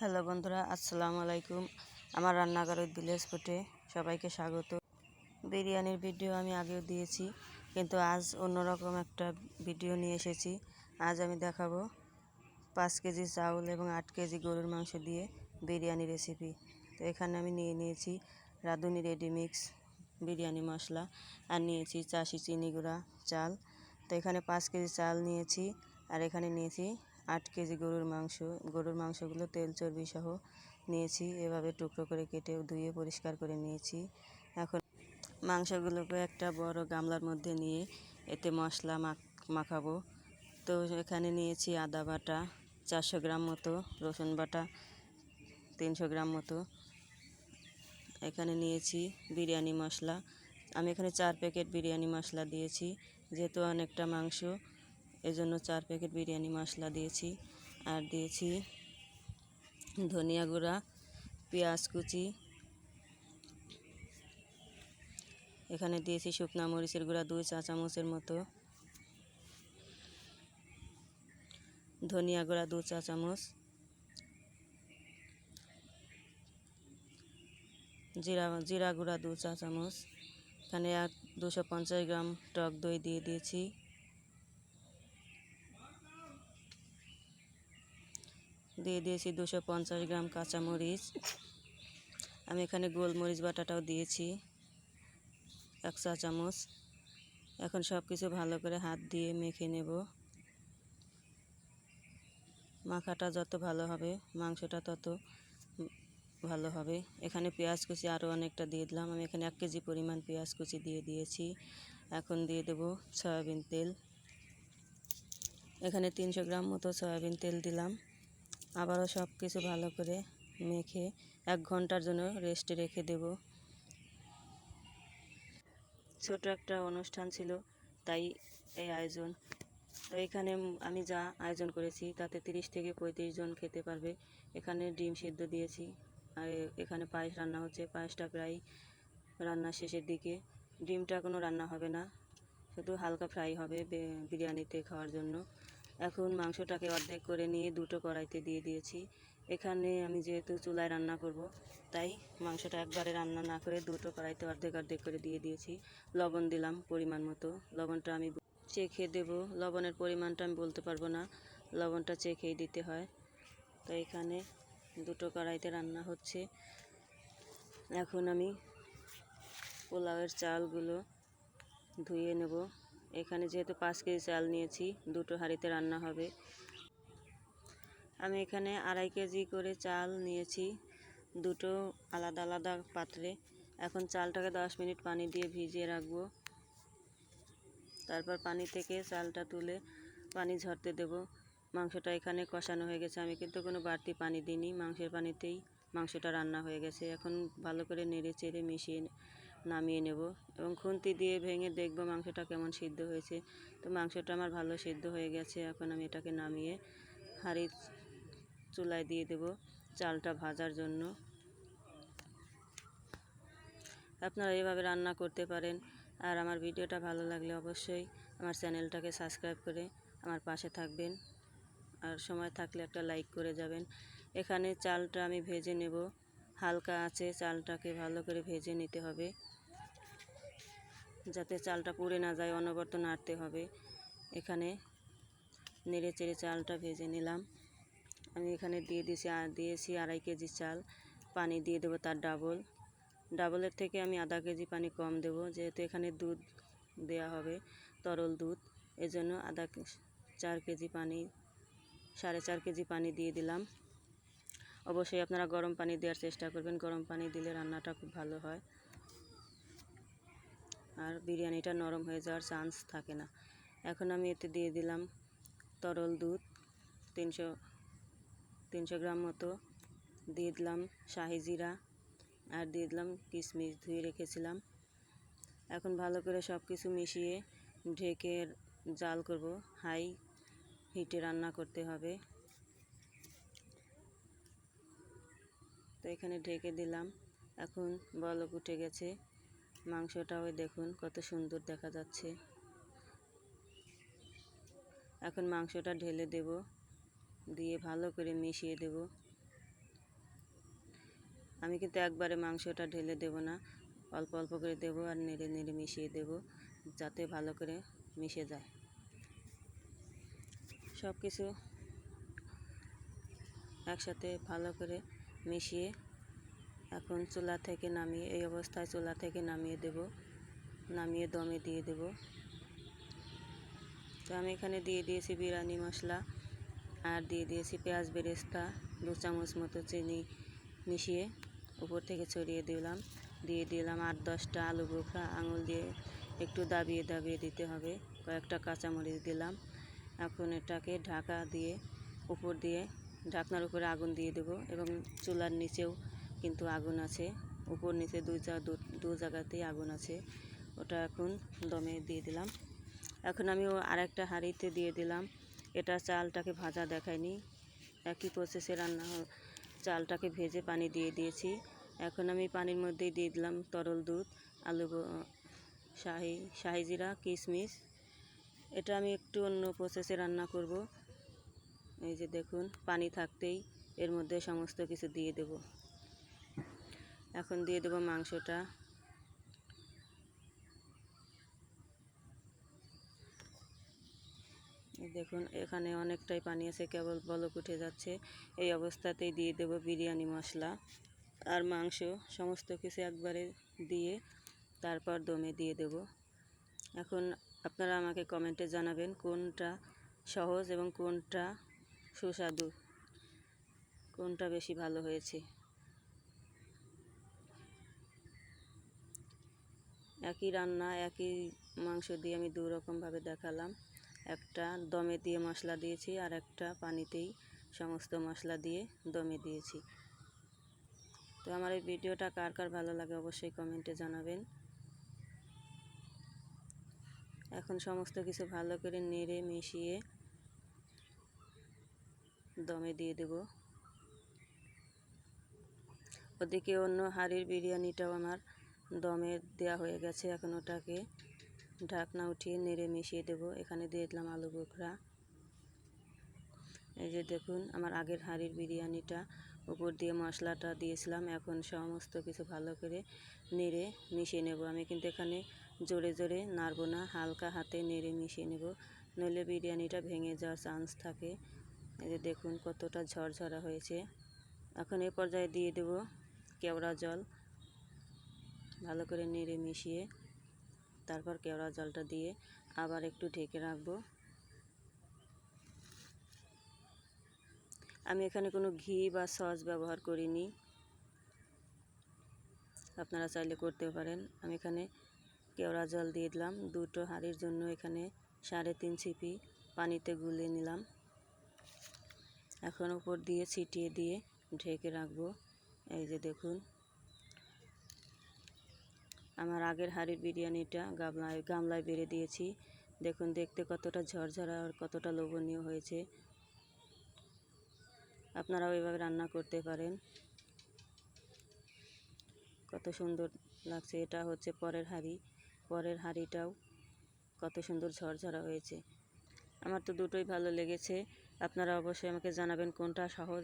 Hello বন্ধুরা, আসসালামু আলাইকুম। আমার রান্নাঘরের ফুটে সবাইকে স্বাগত। বিরিয়ানির ভিডিও আমি আগেও দিয়েছি, কিন্তু আজ অন্যরকম একটা ভিডিও নিয়ে এসেছি। আজ আমি দেখাবো পাঁচ কেজি চাউল এবং আট কেজি গরুর মাংস দিয়ে বিরিয়ানি রেসিপি তো এখানে আমি নিয়ে নিয়েছি রাঁধুনি রেডিমিক্স বিরিয়ানি মশলা আর নিয়েছি চাষি চিনি গুঁড়া চাল। তো এখানে পাঁচ কেজি চাল নিয়েছি আর এখানে নিয়েছি আট কেজি গরুর মাংস, গরুর মাংসগুলো তেল চর্বি সহ নিয়েছি, এভাবে টুকরো করে কেটে ধুয়ে পরিষ্কার করে নিয়েছি। এখন মাংসগুলোকে একটা বড় গামলার মধ্যে নিয়ে এতে মশলা মাখ, মাখাবো। তো এখানে নিয়েছি আদা বাটা, চারশো গ্রাম মতো রসুন বাটা, তিনশো গ্রাম মতো। এখানে নিয়েছি বিরিয়ানি মশলা। আমি এখানে চার প্যাকেট বিরিয়ানি মশলা দিয়েছি, যেহেতু অনেকটা মাংস এজন্য চার প্যাকেট বিরিয়ানি মশলা দিয়েছি। আর দিয়েছি ধনিয়া গুঁড়া, পেঁয়াজ কুচি। এখানে দিয়েছি শুকনা মরিচের গুঁড়া, দুই চা চামচের মতো। ধনিয়া গুঁড়া দু চা চামচ। জিরা জিরা গুঁড়া দু চা চামচ। এখানে আর দুশো পঞ্চাশ গ্রাম টক দই দিয়ে দিয়েছি। দিয়ে দিয়েছি দুশো পঞ্চাশ গ্রাম কাঁচামরিচ। আমি এখানে গোলমরিচ বাটাটাও দিয়েছি, এক চা চামচ। এখন সব কিছু ভালো করে হাত দিয়ে মেখে নেব। মাখাটা যত ভালো হবে, মাংসটা তত ভালো হবে। এখানে পেঁয়াজ কুচি আরও অনেকটা দিয়ে দিলাম। আমি এখানে এক কেজি পরিমাণ পেঁয়াজ কুচি দিয়ে দিয়েছি। এখন দিয়ে দেব সয়াবিন তেল। এখানে তিনশো গ্রাম মতো সয়াবিন তেল দিলাম। আবারও সব কিছু ভালো করে মেখে এক ঘণ্টার জন্য রেস্টে রেখে দেব। ছোট একটা অনুষ্ঠান ছিল, তাই এই আয়োজন। তো এখানে আমি যা আয়োজন করেছি, তাতে তিরিশ থেকে পঁয়ত্রিশ জন খেতে পারবে। এখানে ডিম সিদ্ধ দিয়েছি, আর এখানে পায়েস রান্না হচ্ছে। পায়েসটা প্রায় রান্নার শেষের দিকে। ডিমটা কোনো রান্না হবে না, শুধু হালকা ফ্রাই হবে বিরিয়ানিতে খাওয়ার জন্য। এখন মাংসটাকে অর্ধেক করে নিয়ে দুটো কড়াইতে দিয়ে দিয়েছি। এখানে আমি যেহেতু চুলায় রান্না করব, তাই মাংসটা একবারে রান্না না করে দুটো কড়াইতে অর্ধেক অর্ধেক করে দিয়ে দিয়েছি। লবণ দিলাম পরিমাণ মতো। লবণটা আমি চেখে দেব। লবণের পরিমাণটা আমি বলতে পারব না। লবণটা চেখেই দিতে হয়। তো এখানে দুটো কড়াইতে রান্না হচ্ছে। এখন আমি পোলাওয়ের চালগুলো ধুয়ে নেব। এখানে যেহেতু পাঁচ কেজি চাল নিয়েছি, দুটো হাঁড়িতে রান্না হবে। আমি এখানে আড়াই কেজি করে চাল নিয়েছি, দুটো আলাদা আলাদা পাত্রে। এখন চালটাকে দশ মিনিট পানি দিয়ে ভিজিয়ে রাখব। তারপর পানি থেকে চালটা তুলে পানি ঝরতে দেব। মাংসটা এখানে কষানো হয়ে গেছে। আমি কিন্তু কোনো বাড়তি পানি দিইনি। মাংসের পানিতেই মাংসটা রান্না হয়ে গেছে। এখন ভালো করে নেড়ে চেড়ে মিশিয়ে নামিয়ে নেব এবং খুন্তি দিয়ে ভেঙে দেখব মাংসটা কেমন সিদ্ধ হয়েছে। তো মাংসটা আমার ভালো সিদ্ধ হয়ে গেছে, এখন আমি এটাকে নামিয়ে হাঁড়ি চুলায় দিয়ে দেব চালটা ভাজার জন্য। আপনারা এভাবে রান্না করতে পারেন। আর আমার ভিডিওটা ভালো লাগলে অবশ্যই আমার চ্যানেলটাকে সাবস্ক্রাইব করে আমার পাশে থাকবেন। আর সময় থাকলে একটা লাইক করে যাবেন। এখানে চালটা আমি ভেজে নেব। হালকা আছে, চালটাকে ভালো করে ভেজে নিতে হবে। যাতে চালটা পুড়ে না যায়, অনবরত নাড়তে হবে। এখানে নেড়ে চেড়ে চালটা ভেজে নিলাম। আমি এখানে দিয়ে দিয়েছি দিয়েছি আড়াই কেজি চাল। পানি দিয়ে দেবো তার ডাবল। ডাবলের থেকে আমি আধা কেজি পানি কম দেব, যেহেতু এখানে দুধ দেয়া হবে, তরল দুধ। এজন্য আধা চার কেজি পানি, সাড়ে চার কেজি পানি দিয়ে দিলাম। অবশ্যই আপনারা গরম পানি দেওয়ার চেষ্টা করবেন। গরম পানি দিলে রান্নাটা খুব ভালো হয়। আর বিরিয়ানিটা নরম হয়ে যাওয়ার চান্স থাকে না। এখন আমি এতে দিয়ে দিলাম তরল দুধ, তিনশো তিনশো গ্রাম মতো। দিয়ে দিলাম শাহি জিরা আর দিয়ে দিলাম কিশমিশ ধুয়ে রেখেছিলাম। এখন ভালো করে সব কিছু মিশিয়ে ঢেকে জাল করব। হাই হিটে রান্না করতে হবে। এখানে ঢেকে দিলাম। এখন বলক উঠে গেছে। মাংসটাও দেখুন কত সুন্দর দেখা যাচ্ছে। এখন মাংসটা ঢেলে দেব। দিয়ে ভালো করে মিশিয়ে দেব। আমি কিন্তু একবারে মাংসটা ঢেলে দেব না। অল্প অল্প করে দেবো আর নেড়ে নেড়ে মিশিয়ে দেব যাতে ভালো করে মিশে যায়। সব কিছু একসাথে ভালো করে মিশিয়ে এখন চুলা থেকে নামিয়ে, এই অবস্থায় চুলা থেকে নামিয়ে দেব। নামিয়ে দমে দিয়ে দেব। তো আমি এখানে দিয়ে দিয়েছি বিরিয়ানি মশলা আর দিয়ে দিয়েছি পেঁয়াজ বেরেস্তা, দু চামচ মতো চিনি মিশিয়ে উপর থেকে ছড়িয়ে দিলাম। দিয়ে দিলাম আট দশটা আলু বোখরা, আঙুল দিয়ে একটু দাবিয়ে দাবিয়ে দিতে হবে। কয়েকটা কাঁচামরিচ দিলাম। এখন এটাকে ঢাকা দিয়ে, উপর দিয়ে ঢাকনার উপরে আগুন দিয়ে দেবো এবং চুলার নিচেও কিন্তু আগুন আছে। উপর নিচে দুই জা দু জায়গাতেই আগুন আছে। ওটা এখন দমে দিয়ে দিলাম। এখন আমি ও আরেকটা হাঁড়িতে দিয়ে দিলাম। এটা চালটাকে ভাজা দেখায়নি। একই প্রসেসে রান্না চালটাকে ভেজে পানি দিয়ে দিয়েছি। এখন আমি পানির মধ্যেই দিয়ে দিলাম তরল দুধ, আলু শাহি শাহি জিরা, কিশমিশ। এটা আমি একটু অন্য প্রসেসে রান্না করব। এই যে দেখুন, পানি থাকতেই এর মধ্যে সমস্ত কিছু দিয়ে দেব। এখন দিয়ে দেব মাংসটা। দেখুন, এখানে অনেকটাই পানি আছে, কেবল বলক উঠে যাচ্ছে। এই অবস্থাতেই দিয়ে দেব বিরিয়ানি মশলা আর মাংস, সমস্ত কিছু একবারে দিয়ে তারপর দমে দিয়ে দেব। এখন আপনারা আমাকে কমেন্টে জানাবেন কোনটা সহজ এবং কোনটা সুস্বাদু। কোনটা বেশি ভালো হয়েছে? একই রান্না, একই মাংস দিয়ে আমি দু রকমভাবে দেখালাম। একটা দমে দিয়ে মশলা দিয়েছি আর একটা পানিতেই সমস্ত মশলা দিয়ে দমে দিয়েছি। তো আমার এই ভিডিওটা কার কার ভালো লাগে অবশ্যই কমেন্টে জানাবেন। এখন সমস্ত কিছু ভালো করে নেড়ে মিশিয়ে দমে দিয়ে দেব। ওদিকে অন্য হাঁড়ির বিরিয়ানিটাও আমার দমে দেওয়া হয়ে গেছে। এখন ওটাকে ঢাকনা উঠিয়ে নেড়ে মিশিয়ে দেব। এখানে দিয়ে দিলাম আলু বোখরা। এই যে দেখুন, আমার আগের হাঁড়ির বিরিয়ানিটা উপর দিয়ে মশলাটা দিয়েছিলাম। এখন সমস্ত কিছু ভালো করে নেড়ে মিশিয়ে নেব। আমি কিন্তু এখানে জোরে জোরে নাড়বো না, হালকা হাতে নেড়ে মিশিয়ে নেব। নইলে বিরিয়ানিটা ভেঙে যাওয়ার চান্স থাকে। এই যে দেখুন কতটা ঝরঝরা হয়েছে। এখন এ পর্যায়ে দিয়ে দেব কেওড়া জল। ভালো করে নেড়ে মিশিয়ে তারপর কেওড়া জলটা দিয়ে আবার একটু ঢেকে রাখব। আমি এখানে কোনো ঘি বা সস ব্যবহার করিনি। আপনারা চাইলে করতে পারেন। আমি এখানে কেওড়া জল দিয়ে দিলাম। দুটো হাঁড়ির জন্য এখানে সাড়ে তিন ছিপি পানিতে গুলে নিলাম। এখন উপর দিয়ে ছিটিয়ে দিয়ে ঢেকে রাখব। এই যে দেখুন। আমার আগের হাঁড়ির বিরিয়ানিটা গামলায় গামলায় বেড়ে দিয়েছি। দেখুন, দেখতে কতটা ঝরঝরা আর কতটা লোভনীয় হয়েছে। আপনারাও এভাবে রান্না করতে পারেন। কত সুন্দর লাগছে। এটা হচ্ছে পরের হাঁড়ি। পরের হাঁড়িটাও কত সুন্দর ঝরঝরা হয়েছে। আমার তো দুটোই ভালো লেগেছে। আপনারা অবশ্যই আমাকে জানাবেন কোনটা সহজ